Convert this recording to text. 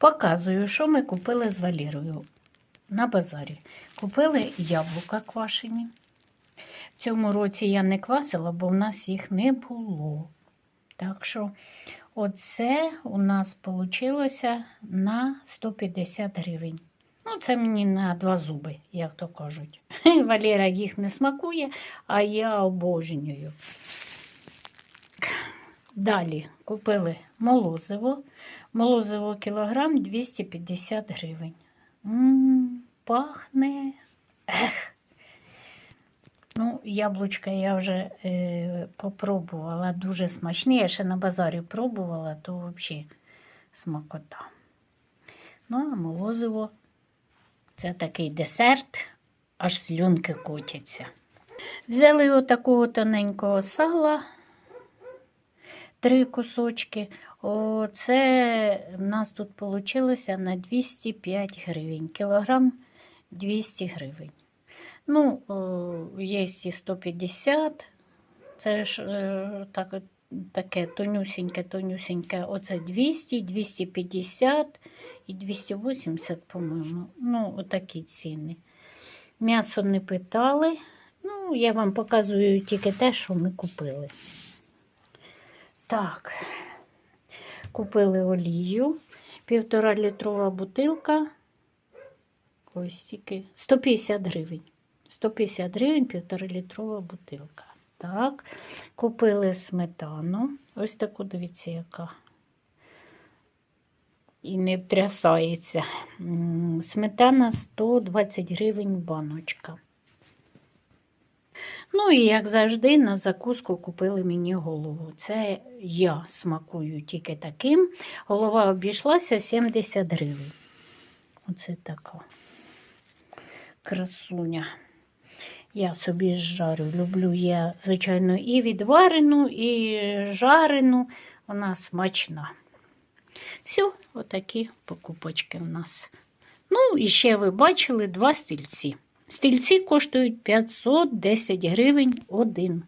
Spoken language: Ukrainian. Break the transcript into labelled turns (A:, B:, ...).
A: Показую, що ми купили з Валірою на базарі. Купили яблука квашені. В цьому році я не квасила, бо в нас їх не було. Так що оце у нас вийшло на 150 гривень. Ну, це мені на два зуби, як то кажуть. Валера їх не смакує, а я обожнюю. Далі купили молозиво. Молозиво кілограм 250 гривень. М, пахне. Ех. Ну, яблучка я вже е, попробувала, дуже смачні. Я ще на базарі пробувала, то взагалі смакота. Ну, а молозиво це такий десерт, аж слюнки котяться. Взяли отакого тоненького сала, три кусочки. Оце в нас тут вийшло на 205 гривень. Кілограм 200 гривень. Ну, є і 150. Це ж е, так, таке тонюсіньке, тонюсіньке. Оце 200, 250 і 280, по-моєму. Ну, отакі ціни. М'ясо не питали. Ну, я вам показую тільки те, що ми купили. Так, купили олію, півтора літрова бутилка. Ось тільки 150 гривень. 150 гривень, півтора літрова бутилка. Так, купили сметану. Ось таку, дивіться, яка. І не втрясається. Сметана 120 гривень баночка. Ну і як завжди, на закуску купили мені голову. Це я смакую тільки таким. Голова обійшлася 70 гривень. Оце така красуня. Я собі жарю. Люблю я, звичайно, і відварену, і жарену. Вона смачна. Все, отакі покупочки в нас. Ну, і ще ви бачили два стільці. Стільці коштують 510 гривень один.